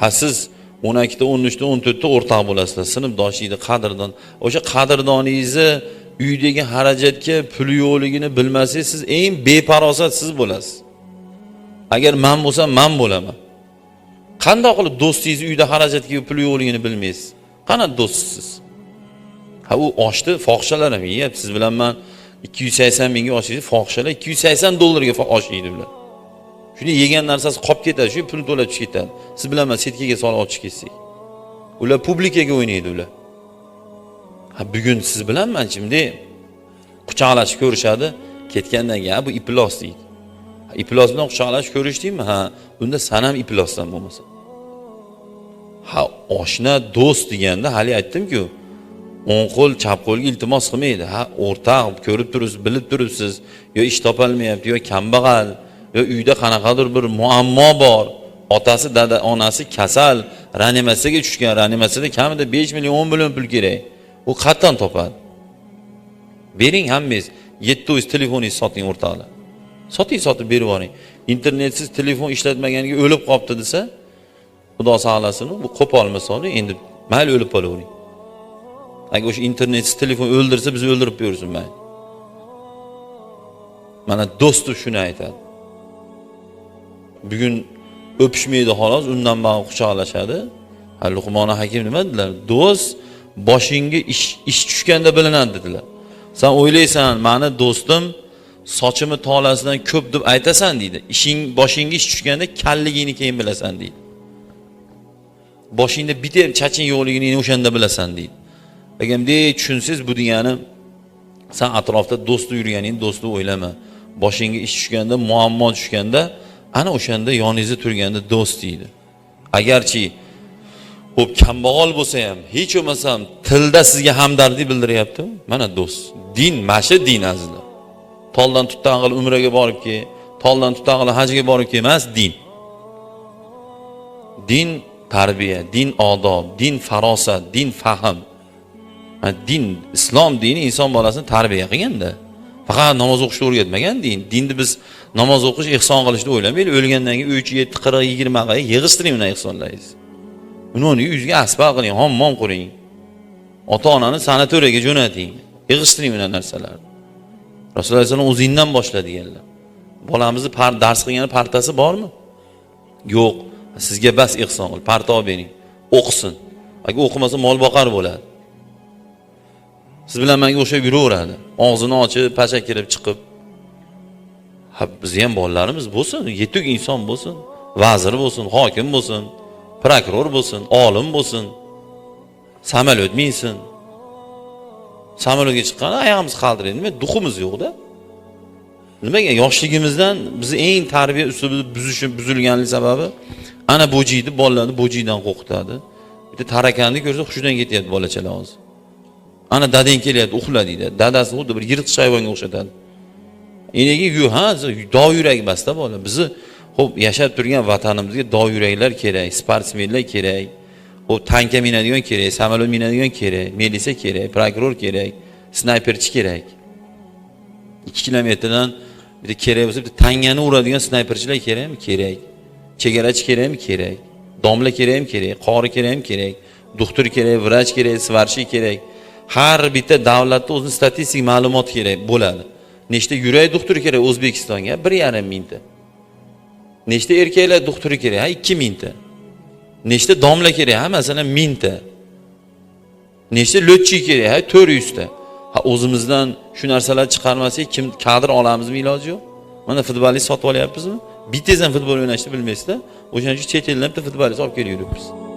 ha siz o'n ikkita o'n uchta o'n to'rtta o'rtoq bo'lasizlar. Sinfdoshingizni qadrdon o'sha qadrdoningizni uydagi xarajatga puli yo'qligini bilmasangiz siz eng beparosat siz bo'lasiz. Agar man bo'lsam man bo'laman. Qandoq qilib do'stingizni uyda xarajatga puli yo'qligini bilmaysiz? Qanaqa do'stsiz ha u oshni fohishalar ham yeyapti. Siz bilan man ikki yuz sakson mingga osh yeydi fohishalar ikki yuz sakson dollarga osh yeydi ular shuni yegan narsasi qolib ketadi shu pul to'lab tushib ketadi. Siz bilaman setkaga solib olib chiqib ketsak. Ular publikaga o'ynaydi ular. Ha bugun siz bilan man bunday quchoqlashib ko'rishadi ketgandan keyin "Ha, bu iplos deydi. Iplos bilan quchoqlashib ko'rishdingmi ha unda san ham iplosdan bo'lmasa ha oshna do'st deganda haligi aytdimku o'ng qo'l chap qo'lga iltimos qilmaydi. Ha o'rtaq ko'rib turibsiz bilib turibsiz yo ish topolmayapti yo kambag'al. Yo uyda qanaqadir bir muammo bor. Otasi dada onasi kasal. Reanimatsiyaga tushgan reanimatsiyada kamida besh million o'n million pul kerak. U qayerdan topadi. Bering hammangiz yettingiz telefoningizni soting o'rtoqlar soting sotib berib yuboring internetsiz telefon ishlatmaganiga o'lib qolibdi desa xudo saqlasin bu qo'pol misoli endi mayli o'lib qolavering agar o'sha internetsiz telefon o'ldirsa bizni o'ldirib qo'yursin mayli. Mana do'stov shuni aytadi. Bugun o'pishmaydi xolos undan bag'ri quchoqlashadi. Ha luqmoni hakim nima dedilar? Do'st boshingga ish ish tushganda bilinadi dedilar. San o'ylaysan mani do'stim sochimni tolasidan ko'p deb aytasan deydi. Ishing boshingga ish tushganda kalligingni keyin bilasan deydi. Boshingda bitta ham chaching yo'qligini o'shanda bilasan deydi. Agar bunday tushunsangiz bu degani san atrofda do'sti yurganingni do'stni o'ylama. Boshingga ish tushganda muammo tushganda ana o'shanda yoningizda turganda do'st deydi. Agarchi ho'p kambag'al bo'lsa ham hech bo'lmasam tilda sizga hamdardlik bildiryapti. Mana do'st din mana shu din azizlar. Toldan tutdan qilib umraga borib kel toldan tutdan qilib hajga borib kel emas din. Din tarbiya din odob din farosat din fahm. Din islom dini inson bolasini tarbiya qilganda faqat namoz o'qishni o'rgatmagan din dinni biz namoz o'qish ehson qilishni o'ylamaylik. O'lgandan keyin uch yetti qirq yigirma qilib yig'ishtiring uni ehsonlaringizni uni yuziga asba qiling hammom quring. Ota onani sanatoriyaga jo'nating yig'ishtiring unaqa narsalarni. Rasululloh alayhisalom o'zingdan boshla deganlar bolamizni par- dars qilgani partasi bormi? Yo'q. Sizga bas ehson qil parta olib bering o'qisin. Agar o'qimasa mol boqar bo'ladi. Siz bilan manga o'xshab yuraveradi. Og'zini ochib pasha kirib chiqib. Ha bizni ham bolalarimiz bo'lsin yetuk inson bo'lsin vazir bo'lsin hokim bo'lsin prokuror bo'lsin olim bo'lsin. Samolyot minsin. Samolyotga chiqqanda oyog'imiz qaltiraydi nima duximiz yo'qda nimaga yoshligimizdan bizni eng tarbiya uslubi buzishi buzilganlik sababi ana bo'jiydi bolalarni bo'jiydan qo'rqitadi. Bitta tarakani ko'rsa hushidan ketyapti bolachalar hozir ana dadang kelyapti uxla deydi. Dadasi xuddi bir yirtqich hayvonga o'xshatadi. Nega yu ha dov yurak emasda bola bizni ho'p yashab turgan vatanimizga dov yuraklar kerak sportsmenlar kerak. Ho'p tanka minadigan kerak samolyot minadigan kerak milisa kerak prokuror kerak snayperchi kerak. Ikki kilometrdan bitta kerak bo'lsa bitta tangani uradigan snayperchilar kerakmi? Kerak. Chegarachi kerakmi? Kerak. Domla kerakmi? Kerak. Qori kerakmi? Kerak. Doktor kerak vrach kerak svarchi kerak. Har bitta davlatda o'zini statistik ma'lumoti kerak bo'ladi. Nechta yurak doktori kerak o'zbekistonga? Bir yarim mingta. Nechta erkaklar doktori kerak? Ha ikki mingta. Nechta domla kerak? Ha masalan mingta. Nechta lotchi kerak? Ha to'rt yuzta. Ha o'zimizdan shu narsalarni chiqarmasak kim kadr olamizmi iloji yo'q? Mana futbolist sotib olyapmizmi? Bittangiz ham futbol o'ynashni bilmaysizda o'shaning uchun chet eldan bitta futbolist olib kelib yuribmiz.